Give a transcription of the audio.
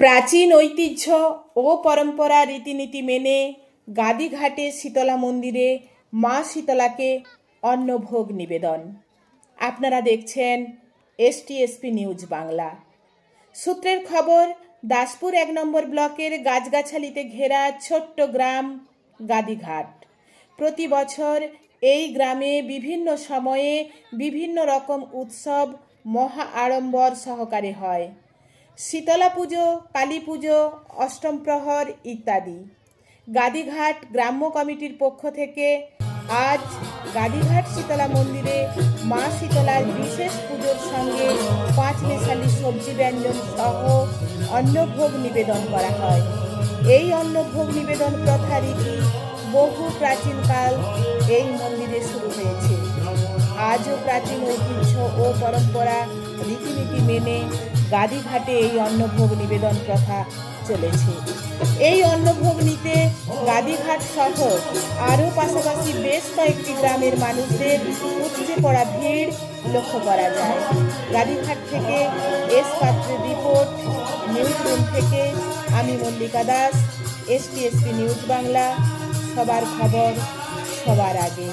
প্রাচীন ঐতিহ্য ও পরম্পরা রীতিনীতি মেনে গাদিঘাটে শীতলা মন্দিরে মা শীতলাকে অন্নভোগ নিবেদন। আপনারা দেখছেন এসটিএসপি নিউজ বাংলা। সূত্রের খবর, দাসপুর এক নম্বর ব্লকের গাছগাছালিতে ঘেরা ছোট্ট গ্রাম গাদিঘাট। প্রতি বছর এই গ্রামে বিভিন্ন সময়ে বিভিন্ন রকম উৎসব, মহা আড়ম্বর সহকারে হয়। শীতলা পুজো, কালী পুজো, অষ্টম প্রহর ইত্যাদি। গাদিঘাট গ্রাম্য কমিটির পক্ষ থেকে আজ গাদিঘাট শীতলা মন্দিরে মা শীতলার বিশেষ পুজোর সঙ্গে পাঁচ মেশালি সবজি ব্যঞ্জন সহ অন্নভোগ নিবেদন করা হয়। এই অন্নভোগ নিবেদন প্রথা রীতি বহু প্রাচীনকাল এই মন্দিরে শুরু হয়েছে। আজও প্রাচীন ঐতিহ্য ও পরম্পরা, রীতিনীতি মেনে গাদিঘাটে এই অন্নভোগ নিবেদন প্রথা চলেছে। এই অন্নভোগ নিতে গাদিঘাট সহ আরও পাশাপাশি বেশ কয়েকটি গ্রামের মানুষদের উপচে পড়া ভিড় লক্ষ্য করা যায়। গাদিঘাট থেকে এস পাত্রের রিপোর্ট, নিউজ রুম থেকে আমি মল্লিকা দাস এসটিএসপি নিউজ বাংলা, সবার খবর সবার আগে।